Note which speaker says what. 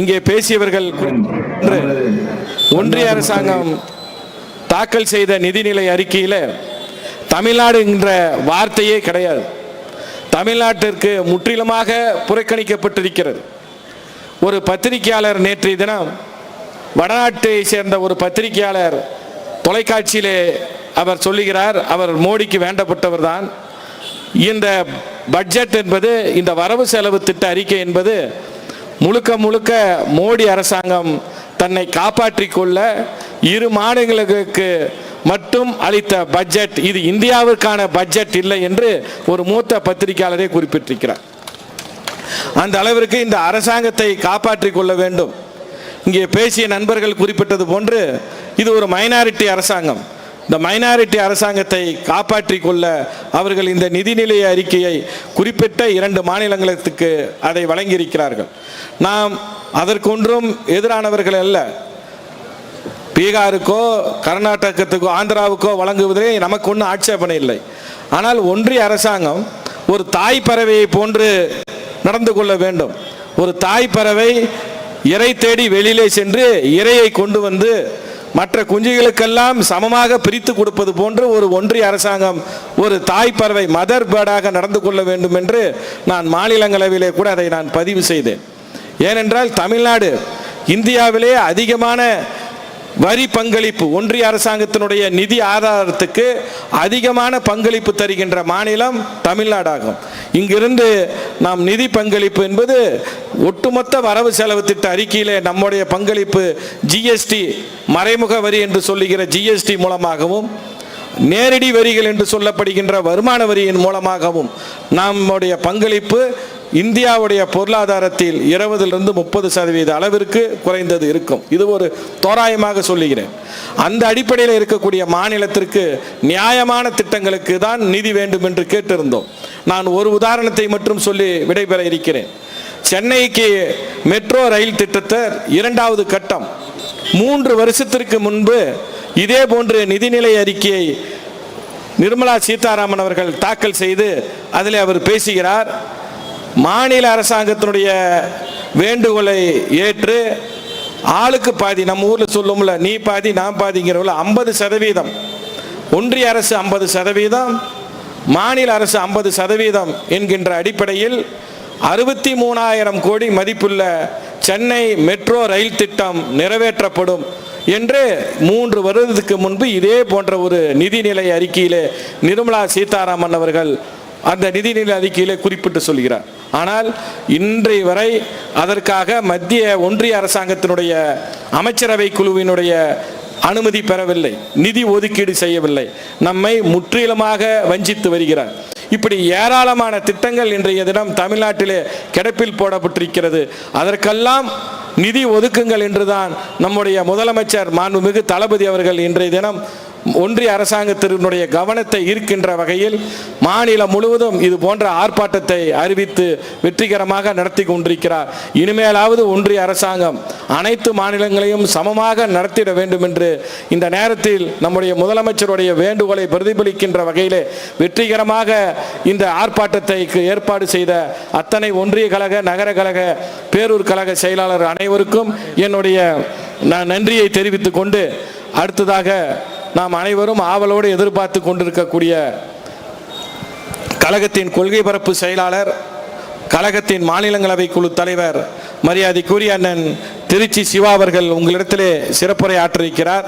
Speaker 1: இங்கே பேசியவர்கள் ஒன்றிய அரசாங்கம் தாக்கல் செய்த நிதிநிலை அறிக்கையில் தமிழ்நாடு என்ற வார்த்தையே கிடையாது. தமிழ்நாட்டிற்கு முற்றிலுமாக புறக்கணிக்கப்பட்டிருக்கிறது. ஒரு பத்திரிகையாளர் நேற்றைய தினம் வடநாட்டை சேர்ந்த ஒரு பத்திரிகையாளர் தொலைக்காட்சியிலே அவர் சொல்லுகிறார் அவர் மோடிக்கு வேண்டப்பட்டவர் தான். இந்த பட்ஜெட் என்பது இந்த வரவு செலவு திட்ட அறிக்கை என்பது முழுக்க முழுக்க மோடி அரசாங்கம் தன்னை காப்பாற்றிக் கொள்ள இரு மாநிலங்களுக்கு மட்டும் அளித்த பட்ஜெட் இது இந்தியாவிற்கான பட்ஜெட் இல்லை என்று ஒரு மூத்த பத்திரிகையாளரே குறிப்பிட்டிருக்கிறார். அந்த அளவிற்கு இந்த அரசாங்கத்தை காப்பாற்றிக் கொள்ள வேண்டும். இங்கே பேசிய நண்பர்கள் குறிப்பிட்டது போன்று இது ஒரு மைனாரிட்டி அரசாங்கம். இந்த மைனாரிட்டி அரசாங்கத்தை காப்பாற்றி கொள்ள அவர்கள் இந்த நிதிநிலை அறிக்கையை குறிப்பிட்ட இரண்டு மாநிலங்களுக்கு அதை வழங்கியிருக்கிறார்கள். நாம் அதற்கொன்றும் எதிரானவர்கள் அல்ல. பீகாருக்கோ கர்நாடகத்துக்கோ ஆந்திராவுக்கோ வழங்குவதே நமக்கு ஒன்றும் ஆட்சேபனை இல்லை. ஆனால் ஒன்றிய அரசாங்கம் ஒரு தாய் பறவையை போன்று நடந்து கொள்ள வேண்டும். ஒரு தாய் பறவை இறை தேடி வெளியிலே சென்று இறையை கொண்டு வந்து மற்ற குஞ்சுகளுக்கெல்லாம் சமமாக பிரித்து கொடுப்பது போன்று ஒரு ஒன்றிய அரசாங்கம் ஒரு தாய் பறவை மதர் பேர்டாக நடந்து கொள்ள வேண்டும் என்று நான் மாநிலங்களவையிலே கூட அதை நான் பதிவு செய்தேன். ஏனென்றால் தமிழ்நாடு இந்தியாவிலே அதிகமான வரி பங்களிப்பு ஒன்றிய அரசாங்கத்தினுடைய நிதி ஆதாரத்துக்கு அதிகமான பங்களிப்பு தருகின்ற மாநிலம் தமிழ்நாடாகும். இங்கிருந்து நாம் நிதி பங்களிப்பு என்பது ஒட்டுமொத்த வரவு செலவு திட்ட அறிக்கையிலே நம்முடைய பங்களிப்பு ஜிஎஸ்டி மறைமுக வரி என்று சொல்லுகிற ஜிஎஸ்டி மூலமாகவும் நேரடி வரிகள் என்று சொல்லப்படுகின்ற வருமான வரியின் மூலமாகவும் நம்முடைய பங்களிப்பு இந்தியாவுடைய பொருளாதாரத்தில் இருபதிலிருந்து முப்பது சதவீத அளவிற்கு குறைந்தது இருக்கும். இது ஒரு தோராயமாக சொல்லுகிறேன். அந்த அடிப்படையில் இருக்கக்கூடிய மாநிலத்திற்கு நியாயமான திட்டங்களுக்கு தான் நிதி வேண்டும் என்று கேட்டிருந்தோம். நான் ஒரு உதாரணத்தை மட்டும் சொல்லி விடைபெற இருக்கிறேன். சென்னைக்கு மெட்ரோ ரயில் திட்டத்தை இரண்டாவது கட்டம். மூன்று வருஷத்திற்கு முன்பு இதே போன்று நிதிநிலை அறிக்கையை நிர்மலா சீதாராமன் அவர்கள் தாக்கல் செய்து அதில் அவர் பேசுகிறார். மாநில அரசாங்கத்தினுடைய வேண்டுகோளை ஏற்று ஆளுக்கு பாதி நம்ம ஊரில் சொல்லும்ல நீ பாதி நான் பாதிங்கிறவங்கள ஐம்பது சதவீதம். ஒன்றிய அரசு ஐம்பது சதவீதம் மாநில அரசு ஐம்பது சதவீதம் என்கின்ற அடிப்படையில் அறுபத்தி மூணாயிரம் கோடி மதிப்புள்ள சென்னை மெட்ரோ ரயில் திட்டம் நிறைவேற்றப்படும். என்று மூன்று வருடத்துக்கு முன்பு இதே போன்ற ஒரு நிதிநிலை அறிக்கையிலே நிர்மலா சீதாராமன் அவர்கள் அந்த நிதிநிலை அறிக்கையிலே குறிப்பிட்டு சொல்கிறார். ஆனால் இன்றைய வரை அதற்காக மத்திய ஒன்றிய அரசாங்கத்தினுடைய அமைச்சரவை குழுவினுடைய அனுமதி பெறவில்லை. நிதி ஒதுக்கீடு செய்யவில்லை. நம்மை முற்றிலுமாக வஞ்சித்து வருகிறார். இப்படி ஏராளமான திட்டங்கள் இன்றைய தினம் தமிழ்நாட்டிலே கிடப்பில் போடப்பட்டிருக்கிறது. அதற்கெல்லாம் நிதி ஒதுக்குங்கள் என்றுதான் நம்முடைய முதலமைச்சர் மாண்புமிகு தளபதி அவர்கள் இன்றைய தினம் ஒன்றிய அரசாங்கத்தினுடைய கவனத்தை ஈர்க்கின்ற வகையில் மாநிலம் முழுவதும் இது போன்ற ஆர்ப்பாட்டத்தை அறிவித்து வெற்றிகரமாக நடத்தி கொண்டிருக்கிறார். இனிமேலாவது ஒன்றிய அரசாங்கம் அனைத்து மாநிலங்களையும் சமமாக நடத்திட வேண்டும் என்று இந்த நேரத்தில் நம்முடைய முதலமைச்சருடைய வேண்டுகோளை பிரதிபலிக்கின்ற வகையிலே வெற்றிகரமாக இந்த ஆர்ப்பாட்டத்தை ஏற்பாடு செய்த அத்தனை ஒன்றிய கழக நகர கழக பேரூர் கழக செயலாளர் அனைவருக்கும் என்னுடைய நான் நன்றியை தெரிவித்துக் கொண்டு அடுத்ததாக நாம் அனைவரும் ஆவலோடு எதிர்பார்த்து கொண்டிருக்கக்கூடிய கழகத்தின் கொள்கை பரப்பு செயலாளர் கழகத்தின் மாநிலங்களவை குழு தலைவர் மரியாதைக்குரிய அண்ணன் திருச்சி சிவா அவர்கள் உங்களிடத்திலே சிறப்புரை ஆற்றிருக்கிறார்